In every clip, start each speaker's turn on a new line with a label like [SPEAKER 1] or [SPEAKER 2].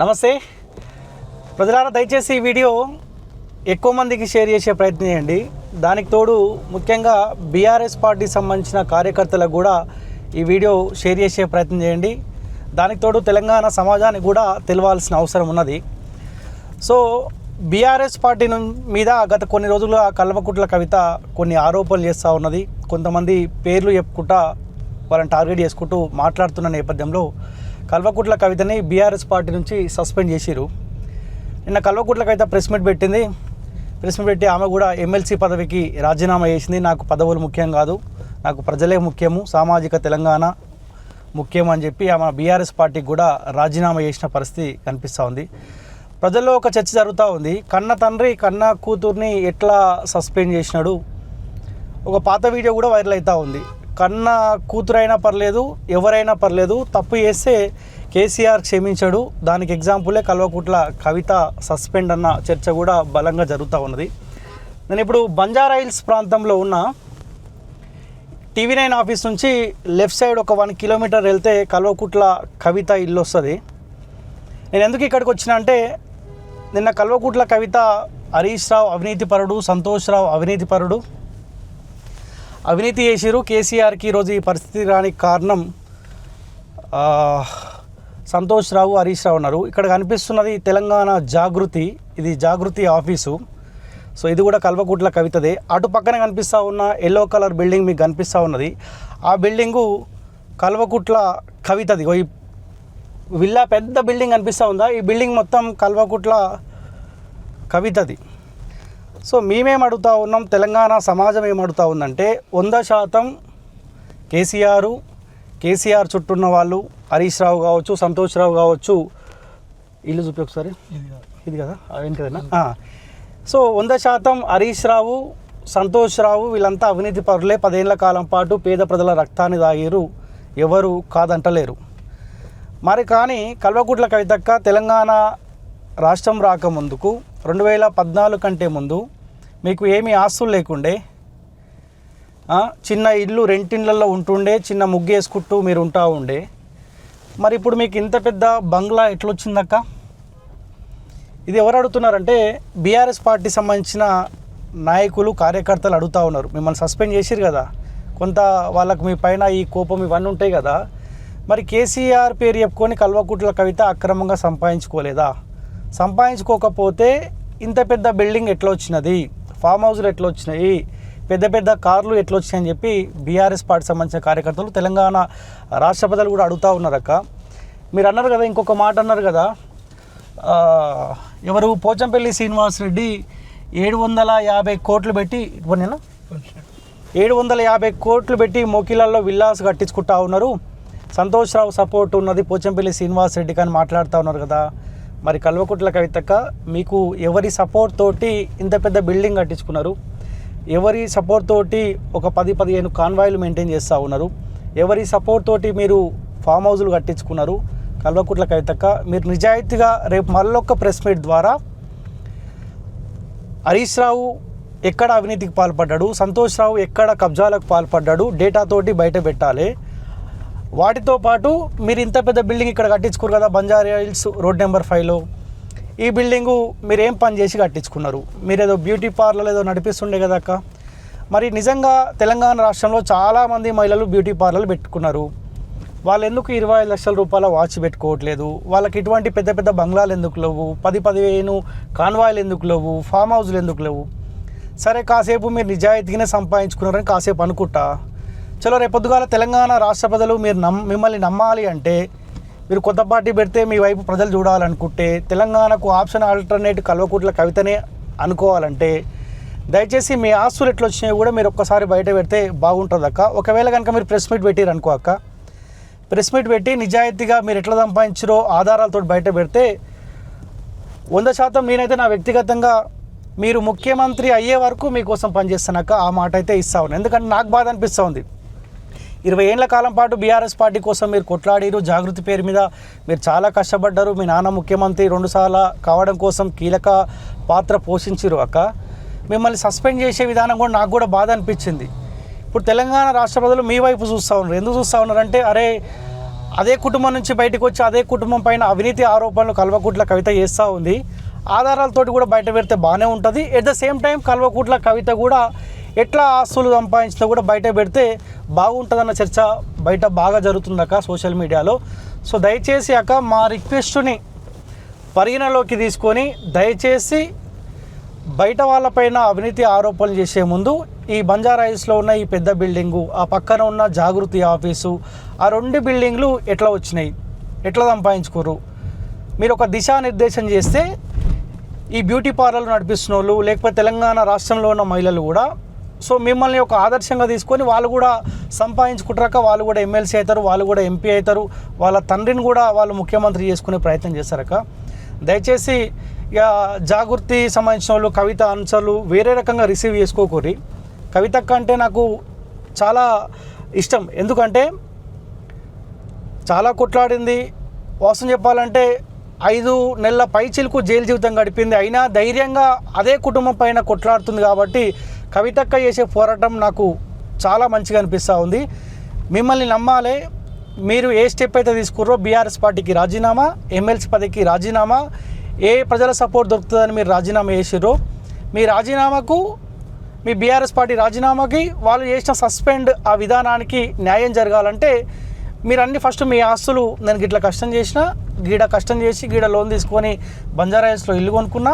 [SPEAKER 1] నమస్తే. ప్రజలారా దయచేసి ఈ వీడియో ఎక్కువ మందికి షేర్ చేసే ప్రయత్నం చేయండి. దానికి తోడు ముఖ్యంగా బీఆర్ఎస్ పార్టీ సంబంధించిన కార్యకర్తలకు కూడా ఈ వీడియో షేర్ చేసే ప్రయత్నం చేయండి. దానికి తోడు తెలంగాణ సమాజానికి కూడా తెలవాల్సిన అవసరం ఉన్నది. సో బీఆర్ఎస్ పార్టీ మీద గత కొన్ని రోజులుగా కల్వకుట్ల కవిత కొన్ని ఆరోపణలు చేస్తూ ఉన్నది. కొంతమంది పేర్లు చెప్పుకుంటా వాళ్ళని టార్గెట్ చేసుకుంటూ మాట్లాడుతున్న నేపథ్యంలో కల్వకుట్ల కవితని బీఆర్ఎస్ పార్టీ నుంచి సస్పెండ్ చేసిరు నిన్న కల్వకుట్ల కవిత ప్రెస్ మీట్ పెట్టింది. ప్రెస్ మీట్ పెట్టి ఆమె కూడా ఎమ్మెల్సీ పదవికి రాజీనామా చేసింది. నాకు పదవులు ముఖ్యం కాదు. నాకు ప్రజలే ముఖ్యము. సామాజిక తెలంగాణ ముఖ్యం అని చెప్పి ఆమె బీఆర్ఎస్ పార్టీకి కూడా రాజీనామా చేసిన పరిస్థితి కనిపిస్తూ ఉంది. ప్రజల్లో ఒక చర్చ జరుగుతూ ఉంది. కన్న తండ్రి కన్న కూతుర్ని ఎట్లా సస్పెండ్ చేసినాడు? ఒక పాత వీడియో కూడా వైరల్ అవుతూ ఉంది. కన్న కూతురైనా పర్లేదు ఎవరైనా పర్లేదు తప్పు చేస్తే కేసీఆర్ క్షమించాడు. దానికి ఎగ్జాంపులే కల్వకుట్ల కవిత సస్పెండ్ అన్న చర్చ కూడా బలంగా జరుగుతూ ఉన్నది. నేను ఇప్పుడు బంజారా హిల్స్ ప్రాంతంలో ఉన్న టీవీ నైన్ ఆఫీస్ నుంచి లెఫ్ట్ సైడ్ ఒక వన్ కిలోమీటర్ వెళ్తే కల్వకుట్ల కవిత ఇల్లు వస్తుంది. నేను ఎందుకు ఇక్కడికి వచ్చిన అంటే నిన్న కల్వకుట్ల కవిత హరీష్ రావు అవినీతిపరుడు సంతోష్ రావు అవినీతిపరుడు అవినీతి చేసిరు కేసీఆర్కి ఈరోజు ఈ పరిస్థితి రానికి కారణం సంతోష్ రావు హరీష్ రావు ఉన్నారు. ఇక్కడ కనిపిస్తున్నది తెలంగాణ జాగృతి. ఇది జాగృతి ఆఫీసు. సో ఇది కూడా కల్వకుట్ల కవితదే. అటు పక్కన కనిపిస్తూ ఉన్న ఎల్లో కలర్ బిల్డింగ్ మీకు కనిపిస్తూ ఉన్నది. ఆ బిల్డింగు కల్వకుట్ల కవితది. ఓ ఈ విల్లా పెద్ద బిల్డింగ్ కనిపిస్తూ ఉందా? ఈ బిల్డింగ్ మొత్తం కల్వకుట్ల కవితది. సో మేమేం అడుగుతా ఉన్నాం? తెలంగాణ సమాజం ఏం అడుగుతా ఉందంటే వంద శాతం కేసీఆర్ కేసీఆర్ చుట్టూన్న వాళ్ళు హరీష్ రావు కావచ్చు సంతోష్ రావు కావచ్చు ఇల్లు చూపి ఒకసారి. ఇది కదా. ఏంటి కదన్నా ఆ. సో వంద శాతం హరీష్ రావు సంతోష్ రావు వీళ్ళంతా అవినీతి పరులే. పదేళ్ళ కాలం పాటు పేద ప్రజల రక్తాన్ని దాగిరు ఎవరు కాదంటలేరు. మరి కానీ కల్వకుట్ల కవితక్క తెలంగాణ రాష్ట్రం రాకముందుకు రెండు వేల పద్నాలుగు కంటే ముందు మీకు ఏమీ ఆస్తులు లేకుండే. చిన్న ఇల్లు రెంటిళ్ళల్లో ఉంటుండే చిన్న ముగ్గు వేసుకుంటూ మీరు ఉంటా ఉండే. మరి ఇప్పుడు మీకు ఇంత పెద్ద బంగ్లా ఎట్లొచ్చిందక్క? ఇది ఎవరు అడుగుతున్నారంటే బీఆర్ఎస్ పార్టీ సంబంధించిన నాయకులు కార్యకర్తలు అడుగుతూ ఉన్నారు. మిమ్మల్ని సస్పెండ్ చేసిరు కదా. కొంత వాళ్ళకు మీ పైన ఈ కోపం ఇవన్నీ ఉంటాయి కదా. మరి కేసీఆర్ పేరు చెప్పుకొని కల్వకుట్ల కవిత అక్రమంగా సంపాదించుకోలేదా? సంపాదించుకోకపోతే ఇంత పెద్ద బిల్డింగ్ ఎట్లా వచ్చినది ఫామ్ హౌస్లు ఎట్లా వచ్చినాయి పెద్ద పెద్ద కార్లు ఎట్లా వచ్చినాయి అని చెప్పి బీఆర్ఎస్ పార్టీ సంబంధించిన కార్యకర్తలు తెలంగాణ రాష్ట్ర కూడా అడుగుతూ ఉన్నారక్క. మీరు అన్నారు కదా ఇంకొక మాట అన్నారు కదా ఎవరు? పోచంపల్లి శ్రీనివాస్ రెడ్డి ఏడు వందల యాభై కోట్లు పెట్టి ఇప్పుడు నేను ఏడు వందల యాభై కోట్లు పెట్టి మోకిలాల్లో విల్లాస్ కట్టించుకుంటా ఉన్నారు. సంతోష్రావు సపోర్ట్ ఉన్నది పోచంపల్లి శ్రీనివాస్ రెడ్డి కానీ మాట్లాడుతూ ఉన్నారు కదా. మరి కల్వకుట్ల కవితక్క మీకు ఎవరి సపోర్ట్ తోటి ఇంత పెద్ద బిల్డింగ్ కట్టించుకున్నారు? ఎవరి సపోర్ట్ తోటి ఒక పది పదిహేను కాన్వాయిలు మెయింటైన్ చేస్తూ ఉన్నారు? ఎవరి సపోర్ట్ తోటి మీరు ఫామ్ హౌజులు కట్టించుకున్నారు? కల్వకుట్ల కవితక్క మీరు నిజాయితీగా రేపు మళ్ళొక్క ప్రెస్ మీట్ ద్వారా హరీష్ రావు ఎక్కడ అవినీతికి పాల్పడ్డాడు? సంతోష్ రావు ఎక్కడ కబ్జాలకు పాల్పడ్డాడు? డేటాతోటి బయట పెట్టాలి. వాటితో పాటు మీరు ఇంత పెద్ద బిల్డింగ్ ఇక్కడ కట్టించుకోరు కదా బంజారా హిల్స్ రోడ్ నెంబర్ ఫైవ్లో ఈ బిల్డింగు మీరు ఏం పని చేసి కట్టించుకున్నారు? మీరు ఏదో బ్యూటీ పార్లర్ ఏదో నడిపిస్తుండే కదా అక్క. మరి నిజంగా తెలంగాణ రాష్ట్రంలో చాలామంది మహిళలు బ్యూటీ పార్లర్లు పెట్టుకున్నారు. వాళ్ళు ఎందుకు ఇరవై ఐదు లక్షల రూపాయల వాచ్ పెట్టుకోవట్లేదు? వాళ్ళకి ఇటువంటి పెద్ద పెద్ద బంగ్లాలు ఎందుకు లేవు? పది పదిహేను కాన్వాయిలు ఎందుకు లేవు? ఫామ్ హౌస్లు ఎందుకు లేవు? సరే కాసేపు మీరు నిజాయితీగానే సంపాదించుకున్నారని కాసేపు అనుకుంటా. చలో రేపొద్దుగాల తెలంగాణ రాష్ట్ర ప్రజలు మీరు నమ్ మిమ్మల్ని నమ్మాలి అంటే మీరు కొత్త పార్టీ పెడితే మీ వైపు ప్రజలు చూడాలనుకుంటే తెలంగాణకు ఆప్షన్ ఆల్టర్నేట్ కల్వకుట్ల కవితనే అనుకోవాలంటే దయచేసి మీ ఆస్తులు ఎట్లా వచ్చినాయో కూడా మీరు ఒక్కసారి బయట పెడితే బాగుంటుంది అక్క. ఒకవేళ కనుక మీరు ప్రెస్ మీట్ పెట్టారు అనుకో అక్క. ప్రెస్ మీట్ పెట్టి నిజాయితీగా మీరు ఎట్లా సంపాదించారో ఆధారాలతో బయట పెడితే వంద శాతం నేనైతే నా వ్యక్తిగతంగా మీరు ముఖ్యమంత్రి అయ్యే వరకు మీకోసం పనిచేస్తానక్క ఆ మాట అయితే ఇస్తా ఉన్నాను ఎందుకంటే నాకు బాధ అనిపిస్తూ ఉంది. ఇరవై ఏళ్ళ కాలం పాటు బీఆర్ఎస్ పార్టీ కోసం మీరు కొట్లాడిరు. జాగృతి పేరు మీద మీరు చాలా కష్టపడ్డారు. మీ నాన్న ముఖ్యమంత్రి రెండుసార్లు కావడం కోసం కీలక పాత్ర పోషించారు అక్క. మిమ్మల్ని సస్పెండ్ చేసే విధానం కూడా నాకు కూడా బాధ అనిపించింది. ఇప్పుడు తెలంగాణ రాష్ట్ర ప్రజలు మీ వైపు చూస్తూ ఉన్నారు. ఎందుకు చూస్తూ ఉన్నారంటే అరే అదే కుటుంబం నుంచి బయటకు వచ్చి అదే కుటుంబం పైన అవినీతి ఆరోపణలు కల్వకుట్ల కవిత చేస్తూ ఉంది. ఆధారాలతోటి కూడా బయట పెడితే బాగానే ఉంటుంది. At the same time Kalvakuntla Kavitha కూడా ఎట్లా ఆస్తులు సంపాదించినా కూడా బయట పెడితే బాగుంటుందన్న చర్చ బయట బాగా జరుగుతుందక్క సోషల్ మీడియాలో. సో దయచేసి అక్క మా రిక్వెస్ట్ని పరిగణలోకి తీసుకొని దయచేసి బయట వాళ్ళపైన అవినీతి ఆరోపణలు చేసే ముందు ఈ బంజారా ఉన్న ఈ పెద్ద బిల్డింగు ఆ పక్కన ఉన్న జాగృతి ఆఫీసు ఆ రెండు బిల్డింగ్లు ఎట్లా వచ్చినాయి? ఎట్లా సంపాదించుకోరు మీరు ఒక దిశానిర్దేశం చేస్తే ఈ బ్యూటీ పార్లర్లు నడిపిస్తున్న వాళ్ళు లేకపోతే తెలంగాణ రాష్ట్రంలో ఉన్న మహిళలు కూడా సో మిమ్మల్ని ఒక ఆదర్శంగా తీసుకొని వాళ్ళు కూడా సంపాదించుకుంటాక వాళ్ళు కూడా ఎమ్మెల్సీ అవుతారు వాళ్ళు కూడా ఎంపీ అవుతారు వాళ్ళ తండ్రిని కూడా వాళ్ళు ముఖ్యమంత్రి చేసుకునే ప్రయత్నం చేశారక దయచేసి ఇక జాగృతి సంబంధించిన వాళ్ళు కవిత అంశాలు వేరే రకంగా రిసీవ్ చేసుకోకూరి. కవిత కంటే నాకు చాలా ఇష్టం. ఎందుకంటే చాలా కొట్లాడింది. వాసం చెప్పాలంటే ఐదు నెలల పైచిలకు జైలు జీవితం గడిపింది. అయినా ధైర్యంగా అదే కుటుంబం పైన కొట్లాడుతుంది కాబట్టి కవితక్క చేసే పోరాటం నాకు చాలా మంచిగా అనిపిస్తూ ఉంది. మిమ్మల్ని నమ్మాలి. మీరు ఏ స్టెప్ అయితే తీసుకుర్రో బీఆర్ఎస్ పార్టీకి రాజీనామా ఎమ్మెల్సీ పదవికి రాజీనామా ఏ ప్రజల సపోర్ట్ దొరుకుతుందని మీరు రాజీనామా చేసిర్రో మీ రాజీనామాకు మీ బీఆర్ఎస్ పార్టీ రాజీనామాకి వాళ్ళు చేసిన సస్పెండ్ ఆ విధానానికి న్యాయం జరగాలంటే మీరు అన్ని ఫస్ట్ మీ ఆస్తులు నేను గిట్ల కష్టం చేసిన గీడ కష్టం చేసి గీడ లోన్ తీసుకొని బంజారా హిల్స్లో ఇల్లు కొనుక్కున్నా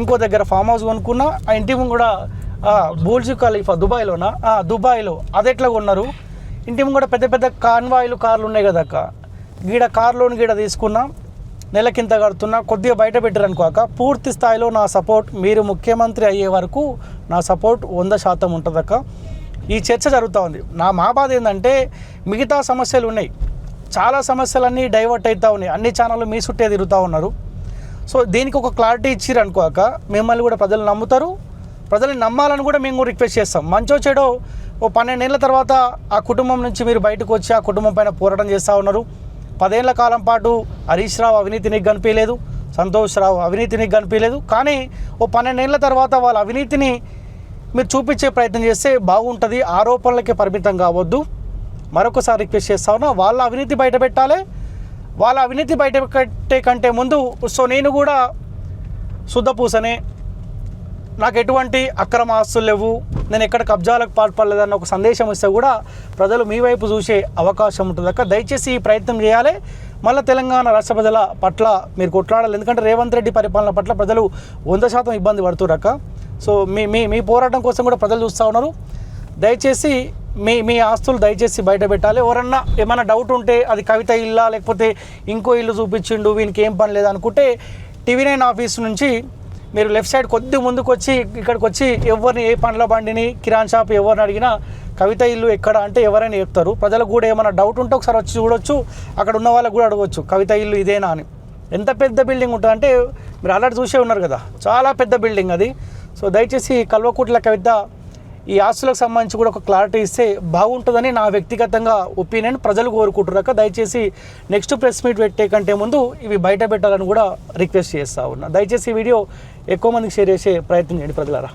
[SPEAKER 1] ఇంకో దగ్గర ఫామ్ హౌస్ కొనుక్కున్నా ఆ ఇంటి ముందు కూడా బూర్జ్ ఖలీఫా దుబాయ్లోనా? దుబాయ్లో. అది ఎట్లా కొన్నారు? ఇంటి ముంగడ పెద్ద పెద్ద కాన్వాయిలు కార్లు ఉన్నాయి కదా అక్క. గీడ కార్లోని గీడ తీసుకున్నా నెలకింత కడుతున్నా కొద్దిగా బయట పెట్టారనుకోక పూర్తి స్థాయిలో నా సపోర్ట్ మీరు ముఖ్యమంత్రి అయ్యే వరకు నా సపోర్ట్ వంద శాతం ఉంటుందక్క ఈ చర్చ జరుగుతూ ఉంది. నా మా బాధ ఏంటంటే మిగతా సమస్యలు ఉన్నాయి. చాలా సమస్యలన్నీ డైవర్ట్ అవుతూ ఉన్నాయి. అన్ని ఛానళ్ళు మీ చుట్టే తిరుగుతూ ఉన్నారు. సో దీనికి ఒక క్లారిటీ ఇచ్చిర్రు అనుకోక మిమ్మల్ని కూడా ప్రజలు నమ్ముతారు. ప్రజల్ని నమ్మాలని కూడా మేము కూడా రిక్వెస్ట్ చేస్తాం. మంచో చెడో ఓ పన్నెండేళ్ళ తర్వాత ఆ కుటుంబం నుంచి మీరు బయటకు వచ్చి ఆ కుటుంబం పైన పోరాటం చేస్తూ ఉన్నారు. పదేళ్ళ కాలం పాటు హరీష్ రావు అవినీతి నీకు కనిపించలేదు సంతోష్ రావు అవినీతి నీకు కనిపించలేదు కానీ ఓ పన్నెండేళ్ళ తర్వాత వాళ్ళ అవినీతిని మీరు చూపించే ప్రయత్నం చేస్తే బాగుంటుంది. ఆరోపణలకే పరిమితం కావద్దు. మరొకసారి రిక్వెస్ట్ చేస్తా ఉన్నా వాళ్ళ అవినీతి బయట పెట్టాలి. వాళ్ళ అవినీతి బయట పెట్టే కంటే ముందు సో నేను కూడా శుద్ధపూసనే నాకు ఎటువంటి అక్రమ ఆస్తులు లేవు. నేను ఎక్కడ కబ్జాలకు పాల్పడలేదన్న ఒక సందేశం ఇస్తే కూడా ప్రజలు మీ వైపు చూసే అవకాశం ఉంటుంది. అక్క దయచేసి ఈ ప్రయత్నం చేయాలి. మళ్ళీ తెలంగాణ రాష్ట్ర ప్రజల పట్ల మీరు కొట్లాడాలి. ఎందుకంటే రేవంత్ రెడ్డి పరిపాలన పట్ల ప్రజలు వంద శాతం ఇబ్బంది పడుతురక్క సో మీ మీ మీ పోరాటం కోసం కూడా ప్రజలు చూస్తూ ఉన్నారు. దయచేసి మీ మీ ఆస్తులు దయచేసి బయట పెట్టాలి. ఎవరన్నా ఏమైనా డౌట్ ఉంటే అది కవిత ఇల్లా లేకపోతే ఇంకో ఇల్లు చూపించిండు వీనికి ఏం పని లేదనుకుంటే టీవీ నైన్ ఆఫీస్ నుంచి మీరు లెఫ్ట్ సైడ్ కొద్ది ముందుకు వచ్చి ఇక్కడికి వచ్చి ఎవరిని ఏ పండ్ల బండిని కిరాణ్ షాప్ ఎవరిని అడిగినా కవిత ఇల్లు ఎక్కడ అంటే ఎవరైనా చెప్తారు. ప్రజలకు కూడా ఏమైనా డౌట్ ఉంటే ఒకసారి వచ్చి చూడొచ్చు అక్కడ ఉన్న వాళ్ళకు కూడా అడగవచ్చు కవిత ఇల్లు ఇదేనా అని. ఎంత పెద్ద బిల్డింగ్ ఉంటుందంటే మీరు ఆల్రెడీ చూసే ఉన్నారు కదా చాలా పెద్ద బిల్డింగ్ అది. సో దయచేసి కల్వకుట్ల కవిత ఈ ఆస్తులకు సంబంధించి కూడా ఒక క్లారిటీ ఇస్తే బాగుంటుందని నా వ్యక్తిగతంగా ఒపీనియన్ ప్రజలు కోరుకుంటున్నాక దయచేసి నెక్స్ట్ ప్రెస్ మీట్ పెట్టే కంటే ముందు ఇవి బయట పెట్టాలని కూడా రిక్వెస్ట్ చేస్తా ఉన్నా. దయచేసి ఈ వీడియో ఎక్కువ మందికి షేర్ చేసే ప్రయత్నం చేయండి ప్రజలారా.